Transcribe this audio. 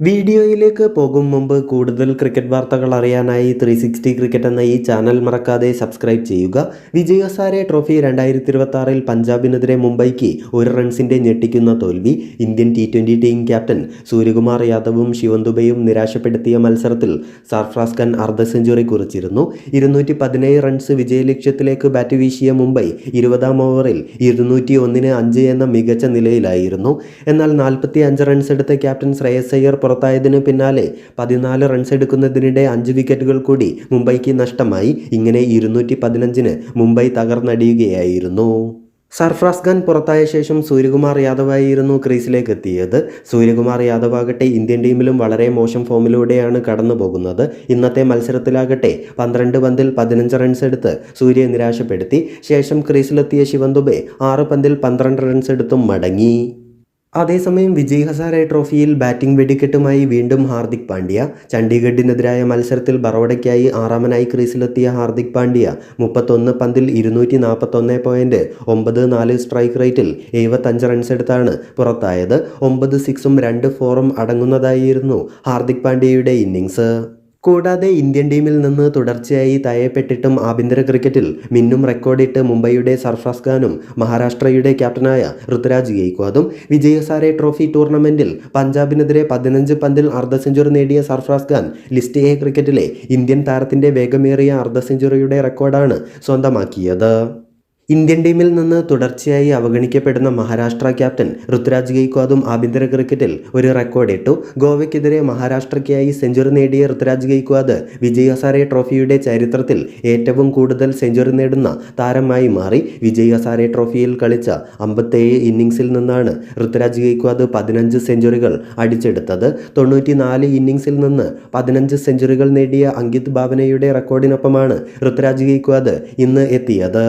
വീഡിയോയിലേക്ക് പോകും മുമ്പ് കൂടുതൽ ക്രിക്കറ്റ് വാർത്തകൾ അറിയാനായി ത്രീ സിക്സ്റ്റി ക്രിക്കറ്റ് എന്ന ഈ ചാനൽ മറക്കാതെ സബ്സ്ക്രൈബ് ചെയ്യുക. വിജയസാരെ ട്രോഫി രണ്ടായിരത്തി ഇരുപത്തി ആറിൽ പഞ്ചാബിനെതിരെ മുംബൈക്ക് ഒരു റൺസിന്റെ ഞെട്ടിക്കുന്ന തോൽവി. Indian T twenty team captain Suryakumar യാദവും ശിവൻ ദുബൈയും നിരാശപ്പെടുത്തിയ മത്സരത്തിൽ സർഫ്രാസ് ഖാൻ അർദ്ധ സെഞ്ചുറി കുറിച്ചിരുന്നു. ഇരുന്നൂറ്റി പതിനേഴ് റൺസ് വിജയലക്ഷ്യത്തിലേക്ക് ബാറ്റ് വീശിയ മുംബൈ ഇരുപതാം ഓവറിൽ ഇരുന്നൂറ്റി ഒന്നിന് അഞ്ച് എന്ന മികച്ച നിലയിലായിരുന്നു. എന്നാൽ നാൽപ്പത്തി അഞ്ച് റൺസ് എടുത്ത ക്യാപ്റ്റൻ ശ്രേയസ് അയ്യർ പുറത്തായതിനു പിന്നാലെ പതിനാല് റൺസ് എടുക്കുന്നതിനിടെ അഞ്ച് വിക്കറ്റുകൾ കൂടി മുംബൈക്ക് നഷ്ടമായി. ഇങ്ങനെ ഇരുന്നൂറ്റി പതിനഞ്ചിന് മുംബൈ തകർന്നടിയുകയായിരുന്നു. സർഫ്രാസ് ഖാൻ പുറത്തായ ശേഷം സൂര്യകുമാർ യാദവായിരുന്നു ക്രീസിലേക്ക് എത്തിയത് സൂര്യകുമാർ യാദവ് ആകട്ടെ ഇന്ത്യൻ ടീമിലും വളരെ മോശം ഫോമിലൂടെയാണ് കടന്നു പോകുന്നത് ഇന്നത്തെ മത്സരത്തിലാകട്ടെ പന്ത്രണ്ട് പന്തിൽ പതിനഞ്ച് റൺസ് എടുത്ത് സൂര്യയെ നിരാശപ്പെടുത്തി. ശേഷം ക്രീസിലെത്തിയ ശിവൻ ദുബെ ആറ് പന്തിൽ പന്ത്രണ്ട് റൺസ് എടുത്തും മടങ്ങി. അതേസമയം വിജയ് ഹസാരെ ട്രോഫിയിൽ ബാറ്റിംഗ് വെടിക്കെട്ടുമായി വീണ്ടും ഹാർദിക് പാണ്ഡ്യ. ചണ്ഡീഗഡിനെതിരായ മത്സരത്തിൽ ബറോഡയ്ക്കായി ആറാമനായി ക്രീസിലെത്തിയ ഹാർദിക് പാണ്ഡ്യ മുപ്പത്തൊന്ന് പന്തിൽ ഇരുന്നൂറ്റി നാൽപ്പത്തൊന്ന് പോയിന്റ് ഒമ്പത് നാല് സ്ട്രൈക്ക് റേറ്റിൽ എഴുപത്തഞ്ച് റൺസ് എടുത്താണ് പുറത്തായത്. ഒമ്പത് സിക്സും രണ്ട് ഫോറും അടങ്ങുന്നതായിരുന്നു ഹാർദിക് പാണ്ഡ്യയുടെ ഇന്നിങ്സ് കൂടാതെ ഇന്ത്യൻ ടീമിൽ നിന്ന് തുടർച്ചയായി തയപ്പെട്ടിട്ടും ആഭ്യന്തര ക്രിക്കറ്റിൽ മിന്നും റെക്കോർഡിട്ട് മുംബൈയുടെ സർഫ്രാസ് ഖാനും മഹാരാഷ്ട്രയുടെ ക്യാപ്റ്റനായ ഋതുരാജ് ഗെയ്ക്വാദും വിജയസാരെ ട്രോഫി ടൂർണമെന്റിൽ പഞ്ചാബിനെതിരെ പതിനഞ്ച് പന്തിൽ അർദ്ധ സെഞ്ചുറി നേടിയ സർഫ്രാസ് ഖാൻ ലിസ്റ്റ് എ ക്രിക്കറ്റിലെ ഇന്ത്യൻ താരത്തിന്റെ വേഗമേറിയ അർദ്ധ സെഞ്ചുറിയുടെ റെക്കോർഡാണ് സ്വന്തമാക്കിയത്. ഇന്ത്യൻ ടീമിൽ നിന്ന് തുടർച്ചയായി അവഗണിക്കപ്പെടുന്ന മഹാരാഷ്ട്ര ക്യാപ്റ്റൻ ഋതുരാജ് ഗെയ്ക്വാദും ആഭ്യന്തര ക്രിക്കറ്റിൽ ഒരു റെക്കോർഡ് ഇട്ടു ഗോവയ്ക്കെതിരെ മഹാരാഷ്ട്രയ്ക്കായി സെഞ്ചുറി നേടിയ ഋതുരാജ് ഗെയ്ക്വാദ് വിജയ് ഹസാരെ ട്രോഫിയുടെ ചരിത്രത്തിൽ ഏറ്റവും കൂടുതൽ സെഞ്ചുറി നേടുന്ന താരമായി മാറി. വിജയ് ഹസാരെ ട്രോഫിയിൽ കളിച്ച അമ്പത്തേഴ് ഇന്നിങ്സിൽ നിന്നാണ് ഋതുരാജ് ഗെയ്ക്വാദ് പതിനഞ്ച് സെഞ്ചുറികൾ അടിച്ചെടുത്തത്. തൊണ്ണൂറ്റിനാല് ഇന്നിങ്സിൽ നിന്ന് പതിനഞ്ച് സെഞ്ചുറികൾ നേടിയ അങ്കിത് ഭാവനയുടെ റെക്കോർഡിനൊപ്പമാണ് ഋതുരാജ് ഗെയ്ക്വാദ് ഇന്ന് എത്തിയത്.